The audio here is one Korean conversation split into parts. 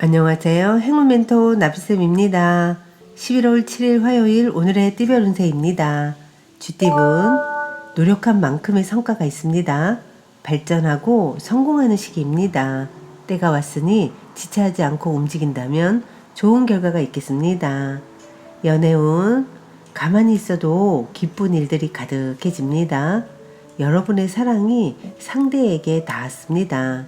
안녕하세요. 행운 멘토 나비쌤입니다. 11월 7일 화요일 오늘의 띠별 운세입니다. 쥐띠분 노력한 만큼의 성과가 있습니다. 발전하고 성공하는 시기입니다. 때가 왔으니 지체하지 않고 움직인다면 좋은 결과가 있겠습니다. 연애운 가만히 있어도 기쁜 일들이 가득해집니다. 여러분의 사랑이 상대에게 닿았습니다.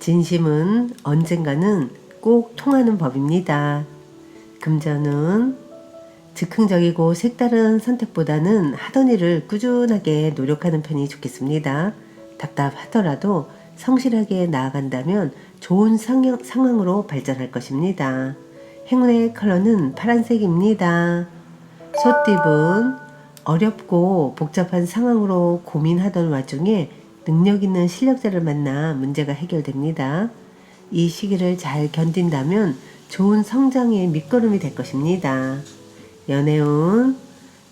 진심은 언젠가는 꼭 통하는 법입니다. 금전은 즉흥적이고 색다른 선택보다는 하던 일을 꾸준하게 노력하는 편이 좋겠습니다. 답답하더라도 성실하게 나아간다면 좋은 상형- 상황으로 발전할 것입니다. 행운의 컬러는 파란색입니다. 소띠분 어렵고 복잡한 상황으로 고민하던 와중에 능력 있는 실력자를 만나 문제가 해결됩니다. 이 시기를 잘 견딘다면 좋은 성장의 밑거름이 될 것입니다. 연애운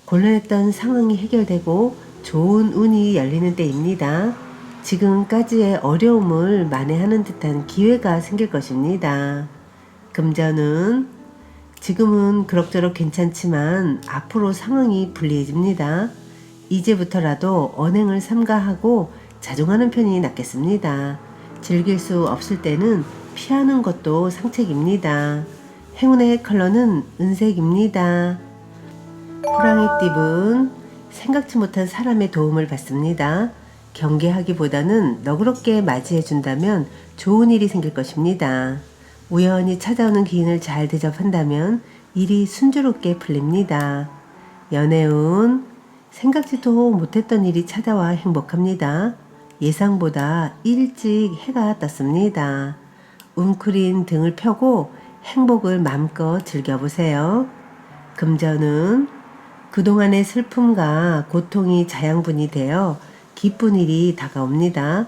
곤란했던 상황이 해결되고 좋은 운이 열리는 때입니다. 지금까지의 어려움을 만회하는 듯한 기회가 생길 것입니다. 금전은 지금은 그럭저럭 괜찮지만 앞으로 상황이 불리해집니다. 이제부터라도 언행을 삼가하고 자중하는 편이 낫겠습니다. 즐길 수 없을 때는 피하는 것도 상책입니다. 행운의 컬러는 은색입니다. 호랑이 띠분 생각지 못한 사람의 도움을 받습니다. 경계하기보다는 너그럽게 맞이해 준다면 좋은 일이 생길 것입니다. 우연히 찾아오는 기인을 잘 대접한다면 일이 순조롭게 풀립니다. 연애운 생각지도 못했던 일이 찾아와 행복합니다. 예상보다 일찍 해가 떴습니다. 웅크린 등을 펴고 행복을 마음껏 즐겨보세요. 금전은 그동안의 슬픔과 고통이 자양분이 되어 기쁜 일이 다가옵니다.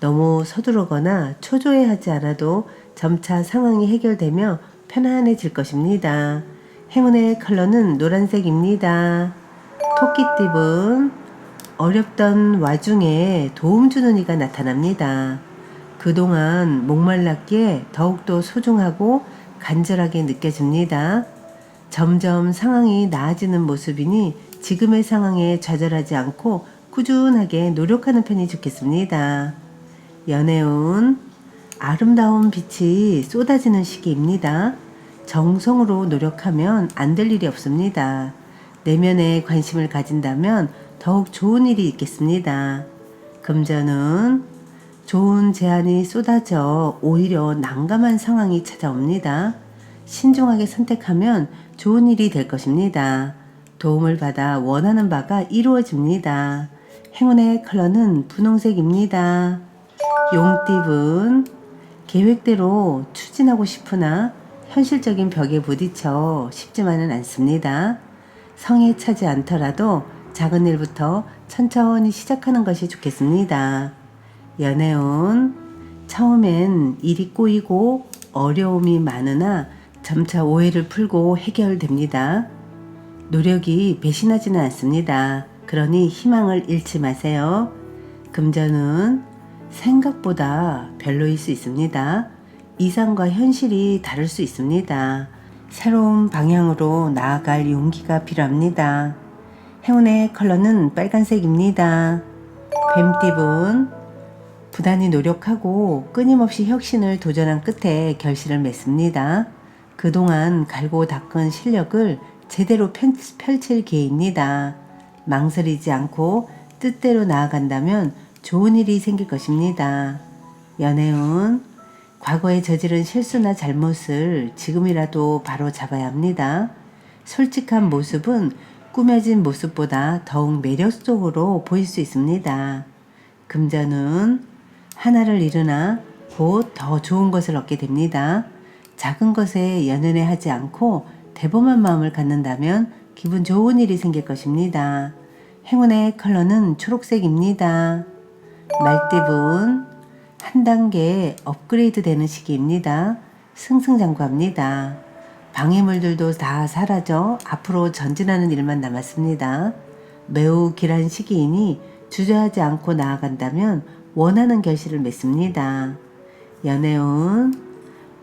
너무 서두르거나 초조해하지 않아도 점차 상황이 해결되며 편안해질 것입니다. 행운의 컬러는 노란색입니다. 토끼띠분 어렵던 와중에 도움 주는 이가 나타납니다. 그동안 목말랐기에 더욱더 소중하고 간절하게 느껴집니다. 점점 상황이 나아지는 모습이니 지금의 상황에 좌절하지 않고 꾸준하게 노력하는 편이 좋겠습니다. 연애운 아름다운 빛이 쏟아지는 시기입니다. 정성으로 노력하면 안 될 일이 없습니다. 내면에 관심을 가진다면 더욱 좋은 일이 있겠습니다. 금전은 좋은 제안이 쏟아져 오히려 난감한 상황이 찾아옵니다. 신중하게 선택하면 좋은 일이 될 것입니다. 도움을 받아 원하는 바가 이루어집니다. 행운의 컬러는 분홍색입니다. 용띠분 계획대로 추진하고 싶으나 현실적인 벽에 부딪혀 쉽지만은 않습니다. 성에 차지 않더라도 작은 일부터 천천히 시작하는 것이 좋겠습니다. 연애운 처음엔 일이 꼬이고 어려움이 많으나 점차 오해를 풀고 해결됩니다. 노력이 배신하지는 않습니다. 그러니 희망을 잃지 마세요. 금전은 생각보다 별로일 수 있습니다. 이상과 현실이 다를 수 있습니다. 새로운 방향으로 나아갈 용기가 필요합니다. 행운의 컬러는 빨간색입니다. 뱀띠분 부단히 노력하고 끊임없이 혁신을 도전한 끝에 결실을 맺습니다. 그동안 갈고 닦은 실력을 제대로 펼- 펼칠 기회입니다. 망설이지 않고 뜻대로 나아간다면 좋은 일이 생길 것입니다. 연애운 과거에 저지른 실수나 잘못을 지금이라도 바로 잡아야 합니다. 솔직한 모습은 꾸며진 모습보다 더욱 매력적으로 보일 수 있습니다. 금전은 하나를 잃으나 곧 더 좋은 것을 얻게 됩니다. 작은 것에 연연해 하지 않고 대범한 마음을 갖는다면 기분 좋은 일이 생길 것입니다. 행운의 컬러는 초록색입니다. 말띠분 한 단계 업그레이드 되는 시기입니다. 승승장구합니다. 방해물들도 다 사라져 앞으로 전진하는 일만 남았습니다. 매우 길한 시기이니 주저하지 않고 나아간다면 원하는 결실을 맺습니다. 연애운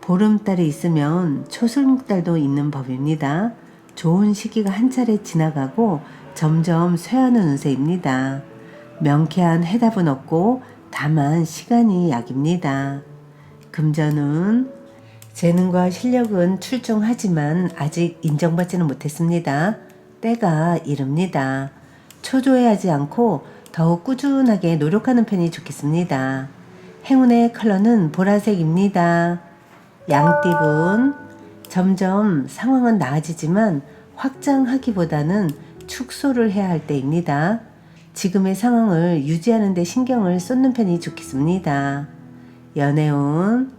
보름달이 있으면 초승달도 있는 법입니다. 좋은 시기가 한 차례 지나가고 점점 쇠하는 운세입니다. 명쾌한 해답은 없고 다만 시간이 약입니다. 금전은 재능과 실력은 출중하지만 아직 인정받지는 못했습니다. 때가 이릅니다. 초조해하지 않고 더욱 꾸준하게 노력하는 편이 좋겠습니다. 행운의 컬러는 보라색입니다. 양띠분 점점 상황은 나아지지만 확장하기보다는 축소를 해야 할 때입니다. 지금의 상황을 유지하는 데 신경을 쏟는 편이 좋겠습니다. 연애운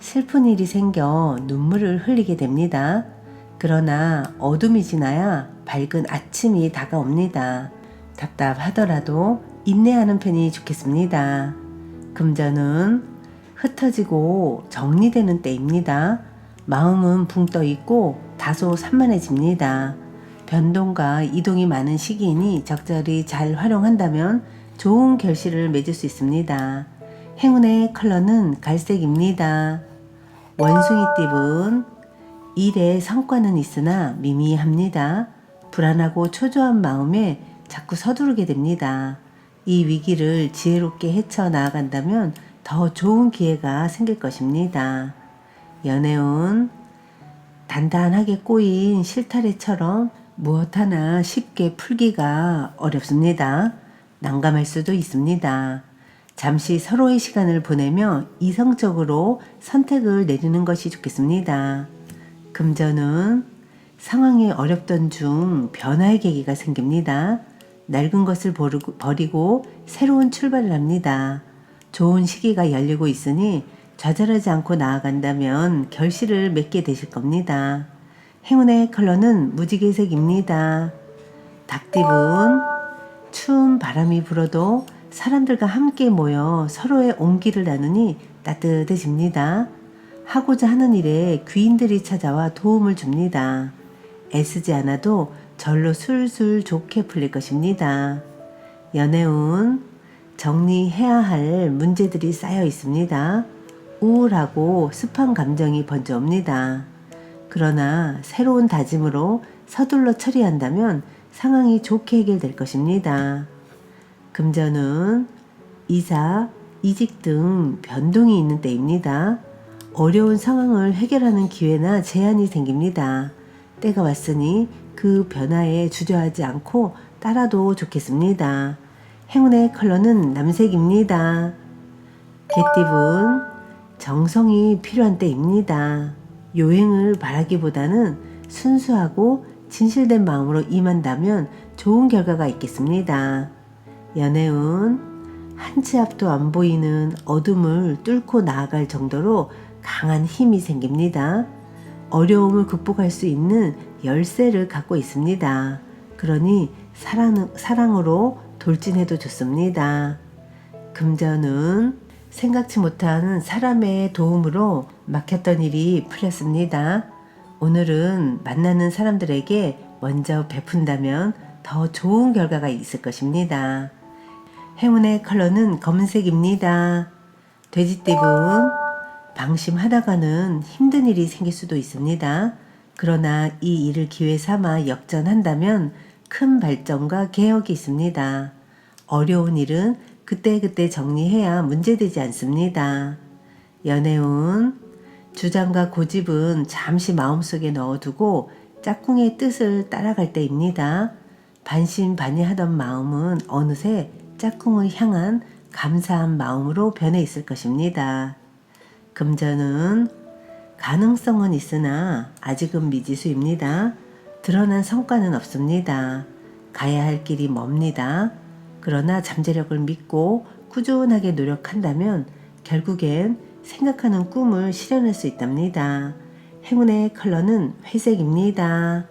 슬픈 일이 생겨 눈물을 흘리게 됩니다. 그러나 어둠이 지나야 밝은 아침이 다가옵니다. 답답하더라도 인내하는 편이 좋겠습니다. 금전은 흩어지고 정리되는 때입니다. 마음은 붕 떠 있고 다소 산만해집니다. 변동과 이동이 많은 시기이니 적절히 잘 활용한다면 좋은 결실을 맺을 수 있습니다. 행운의 컬러는 갈색입니다. 원숭이 띠분 일의 성과는 있으나 미미합니다. 불안하고 초조한 마음에 자꾸 서두르게 됩니다. 이 위기를 지혜롭게 헤쳐나간다면 더 좋은 기회가 생길 것입니다. 연애운 단단하게 꼬인 실타래처럼 무엇 하나 쉽게 풀기가 어렵습니다. 난감할 수도 있습니다. 잠시 서로의 시간을 보내며 이성적으로 선택을 내리는 것이 좋겠습니다. 금전은 상황이 어렵던 중 변화의 계기가 생깁니다. 낡은 것을 버리고, 새로운 출발을 합니다. 좋은 시기가 열리고 있으니 좌절하지 않고 나아간다면 결실을 맺게 되실 겁니다. 행운의 컬러는 무지개색입니다. 닭띠분 추운 바람이 불어도 사람들과 함께 모여 서로의 온기를 나누니 따뜻해집니다. 하고자 하는 일에 귀인들이 찾아와 도움을 줍니다. 애쓰지 않아도 절로 술술 좋게 풀릴 것입니다. 연애운 정리해야 할 문제들이 쌓여 있습니다. 우울하고 습한 감정이 번져 옵니다. 그러나 새로운 다짐으로 서둘러 처리한다면 상황이 좋게 해결될 것입니다. 금전은 이사, 이직 등 변동이 있는 때입니다. 어려운 상황을 해결하는 기회나 제한이 생깁니다. 때가 왔으니 그 변화에 주저하지 않고 따라도 좋겠습니다. 행운의 컬러는 남색입니다. 개띠분 정성이 필요한 때입니다. 요행을 바라기보다는 순수하고 진실된 마음으로 임한다면 좋은 결과가 있겠습니다. 연애운 한 치 앞도 안 보이는 어둠을 뚫고 나아갈 정도로 강한 힘이 생깁니다. 어려움을 극복할 수 있는 열쇠를 갖고 있습니다. 그러니 사랑, 사랑으로 돌진해도 좋습니다. 금전은 생각지 못한 사람의 도움으로 막혔던 일이 풀렸습니다. 오늘은 만나는 사람들에게 먼저 베푼다면 더 좋은 결과가 있을 것입니다. 행운의 컬러는 검은색입니다. 돼지띠분 방심하다가는 힘든 일이 생길 수도 있습니다. 그러나 이 일을 기회 삼아 역전한다면 큰 발전과 개혁이 있습니다. 어려운 일은 그때그때 정리해야 문제되지 않습니다. 연애운 주장과 고집은 잠시 마음속에 넣어두고 짝꿍의 뜻을 따라갈 때입니다. 반신반의하던 마음은 어느새 짝꿍을 향한 감사한 마음으로 변해 있을 것입니다. 금전은 가능성은 있으나 아직은 미지수입니다. 드러난 성과는 없습니다. 가야 할 길이 멉니다. 그러나 잠재력을 믿고 꾸준하게 노력한다면 결국엔 생각하는 꿈을 실현할 수 있답니다. 행운의 컬러는 회색입니다.